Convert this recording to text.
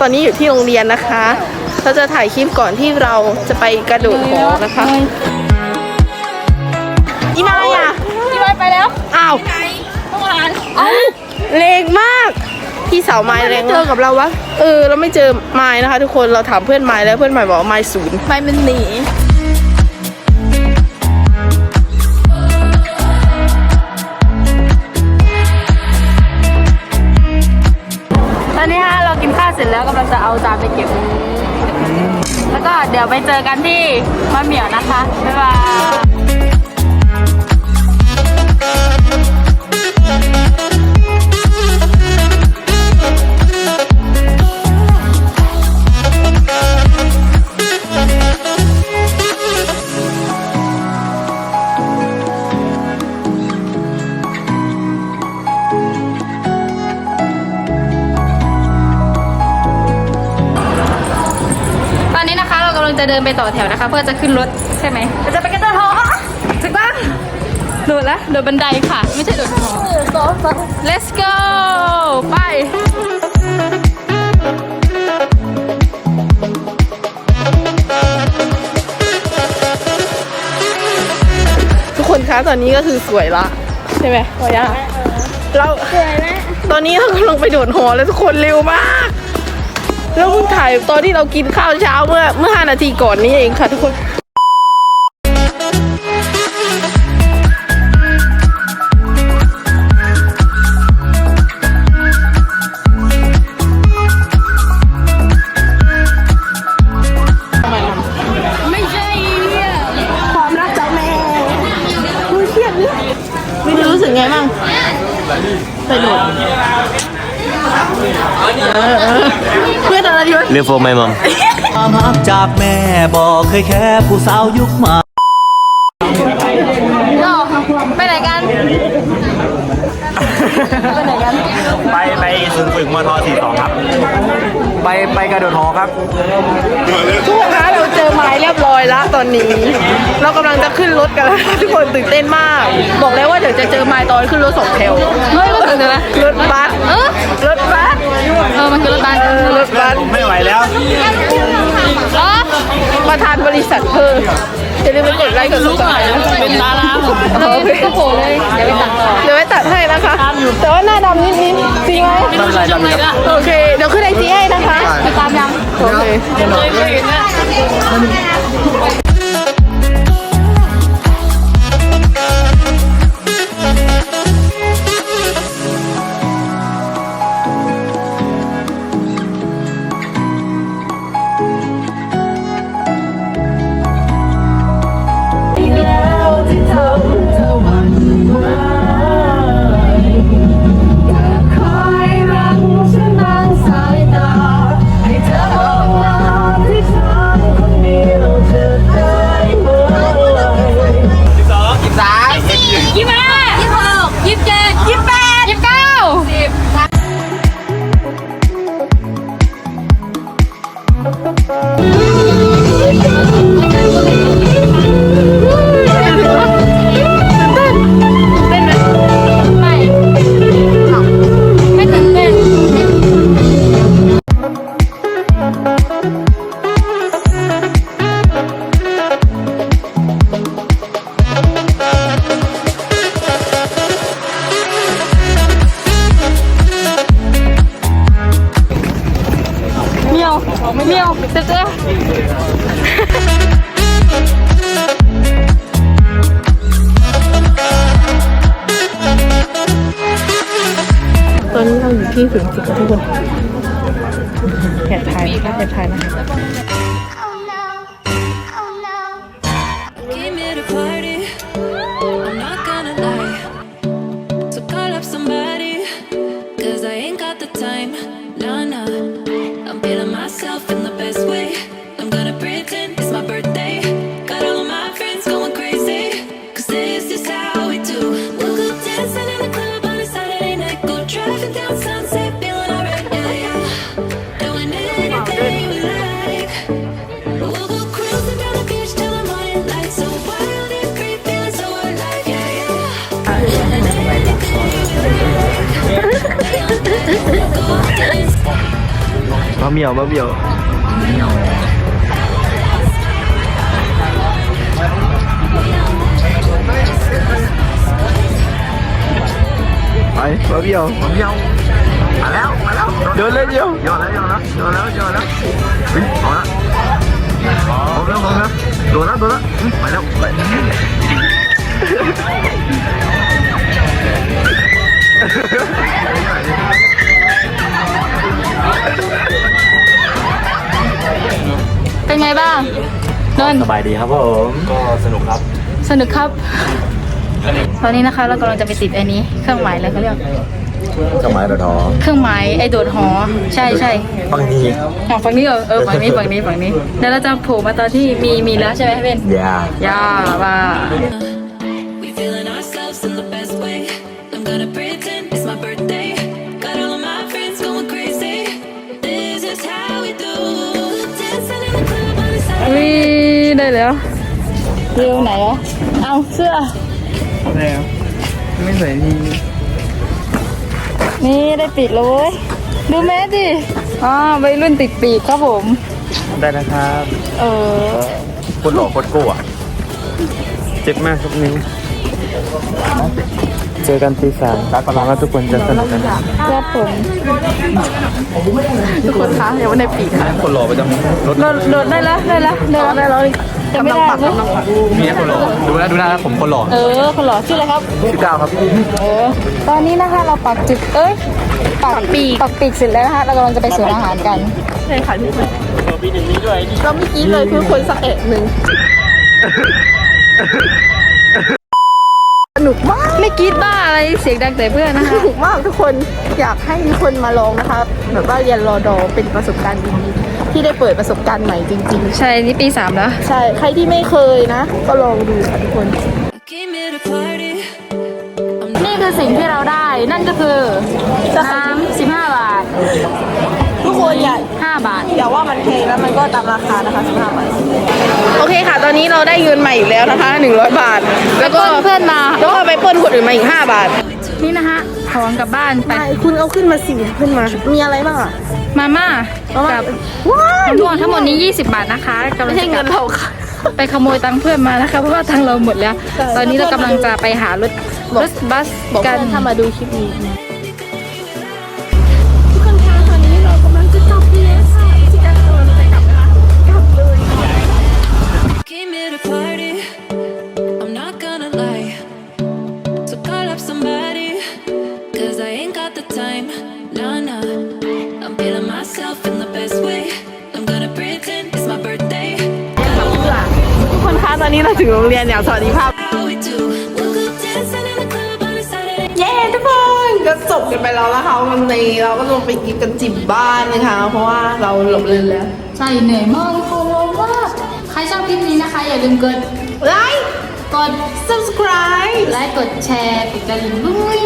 ตอนนี้อยู่ที่โรงเรียนนะคะ เราจะถ่ายคลิปก่อนที่เราจะไปกระโดดหอนะคะ อีมายอะพี่ไว้ไปแล้วอ้าวเมื่อวานแรงมาก พี่สาวไม้แรงเจอกับเราวะ เออ เราไม่เจอไม้นะคะ ทุกคน เราถามเพื่อนไม้แล้วเพื่อนไม้บอกว่าไม้ศูนย์ไปมันหนี สร็จแล้วกำลังจะเอาจานไปเก็บ แล้วก็เดี๋ยวไปเจอกันที่มะเหมี่ยวนะคะ บ๊ายบาย งจะเดินไปต่อแถวนะคะ เพื่อจะขึ้นรถใช่ไหมเราจะไปกันต่อหอถูกปะโดดละโดดบันไดค่ะ ไม่ใช่โดดหอ let's go ไปทุกคนคะตอนนี้ก็คือสวยละใช่ไหมพอย่าเราตอนนี้เรากำลังไปโดดหอแล้วทุกคนเร็วมาก แล้วเพิ่งถ่ายตอนที่เรากินข้าวเช้าเมื่อเมื่อห้านาทีก่อนนี้เองค่ะทุกคน อะไรดีวะเรียกโฟมไหมมอมความรักจากแม่บอกเคยแค่ผู้สาวยุคใหม่โน่ไปไหนกัน ไปไหนกัน ไปไปศูนย์ฝึกมท42ครับ ไปไปกระโดดหอครับทุกคนคะเราเจอ ไม้เรียบร้อยแล้วตอนนี้ เรากำลังจะขึ้นรถกันแล้วทุกคนตื่นเต้นมาก บอกแล้วว่าเดี๋ยวจะเจอไม้ตอนขึ้นรถสองแถวเฮ้ยก็ถึงแล้วนะรถบัสเออรถบัสเออมันคือรถบัสเออรถบัสไม่ไหวแล้วอ๋อประธานบริษัทเพิ่ม อย่าลืมไปกดไลค์กดซับสไครต์นะเป็นดาราผมเลยก็โผล่เลย เดี๋ยวไปตัดต่อ เดี๋ยวไว้ตัดให้นะคะ แต่ว่าหน้าดำนิดนิดๆจริงไหมไม่รู้จะทำอะไรละโอเค เดี๋ยวขึ้นไอจีให้นะคะ ติดตามยัง โอเคเลยไม่เห็นนะ เมียวเจ๊เจ๊ตอนนี้เราอยู่ที่ศูนย์ฝึกทุกคนแอบถ่ายนะคะแอบถ่ายนะคะ Oh no, oh no. Came here to party. I'm not gonna lie. So call up somebody. Cause I ain't got the time. Nah, nah. I'm feeling myself in the anything we like. Go dance. มาเหมียวมาเหมียวไปมาเหมียวมาเหมียวมาแล้วมาแล้ว เดินเลยเดียวโยนแล้วโยนแล้วโยนแล้วโยนแล้วเฮ้ยเอาละเอาแล้วเอาแล้วโดนแล้วโดนแล้วไปแล้วไปเป็นไงบ้างนนท์สบายดีครับผมก็สนุกครับ สนุกครับ ตอนนี้นะคะเรากำลังจะไปติดไอ้นี้ เครื่องหมายอะไรเขาเรียกเจ้าไม้ดอทอเครื่องหมายไอ้โดดหอ ใช่ใช่บางทีอ๋อฝั่งนี้เหรอเออฝั่งนี้ฝั่งนี้ฝั่งนี้แล้วเราจะโผล่มาตอนที่มีมีแล้วใช่ไหมเบนอย่าย่าว่า We feeling ourselves in the best way. I'm gonna pretend on the side. วิได้แล้วเร็วไหนอะเอาเสื้อแล้วไม่ใส่ทีนี่ได้ปีกแล้วเว้ยดูแม่ดิอ่าวัยรุ่นติดปีกครับผม ได้นะครับ เออโคตรหล่อโคตรโก้อะเจ็บมากทุกนิ้ว เจอกันตีสามรักกันว่าทุกคนจะสนุกกันครับผมทุกคนคะยังไม่ได้ปีกค่ะคนหล่อประจำรถโดดโดดได้แล้วได้แล้วได้แล้วได้แล้วนี่ยังไม่ได้เว้ยมีคนหล่อดูนะดูนะผมคนหล่อเออคนหล่อชื่ออะไรครับชื่อก้าวครับเออตอนนี้นะคะเราปักจุดเอ้ยปักปีกปักปีกเสร็จแล้วนะคะเรากำลังจะไปสวนอาหารกันใช่ค่ะทุกคนเราเมื่อกี้เลยคือคนสักเอ็ดหนึ่งสนุกมาก ไม่กรีดบ้าอะไรเสียงดังแต่เพื่อนนะสคะนุกมากทุกคนอยากให้ทุกคนมาลองนะคะแบบว่าเรียนรอดอเป็นประสบการณ์ดีๆที่ได้เปิดประสบการณ์ใหม่จริง ใช่นี่ปีสามแล้ว ๆ ใช่ ใครที่ไม่เคยนะ ก็ลองดูค่ะทุกคน I came here to party. I'm นี่คือสิ่งที่เราได้ นั่นก็คือน้ำสิบห้าบาท ทุกคนอย่าห้าบาท อย่าว่ามันแพงแล้วมันก็ตามราคานะคะ15บาทโอเคค่ะ ตอนนี้เราได้เงินใหม่อีกแล้วนะคะ 100 บาท แล้วก็เพื่อนมาแล้วก็ไปปล้นคนอื่นมาอีก 5 บาท นี่นะคะของกลับบ้านไปไป คุณเอาขึ้นมาสี่ขึ้นมา มีอะไรบ้างอะ มาม่ากับว้ายมะม่วงทั้งหมดนี้ 20 บาทนะคะกำลัไม่งใช่จะกเงิลันบเราค่ะไปขโมยตังค์เพื่อนมานะคะเพราะว่าตังค์เราหมดแล้วใช่ตอนนี้เรากำลังจะไปหารถรถบัสบอกกัเพื่นอนถ้ามาดูคลิปนี้ myself in the best way. I'm gonna pretend it's my birthday. ทุกคนคะตอนนี้เราถึงโรงเรียนอย่างสวัสดีภาพ How we do. We'll go dancing in the club on a Saturday. เย้ทุกคนก็จบกันไปแล้วนะคะวันนี้เราก็ต้องไปกินกันจิบบ้านนะคะ เพราะว่าเราหลบเรียนแล้วใช่เหนื่อยมากทุกคนร้อนมากใครชอบคลิปนี้นะคะ อย่าลืมกดไลค์ กด subscribe ไลค์กดแชร์กดกระดิ่งด้วย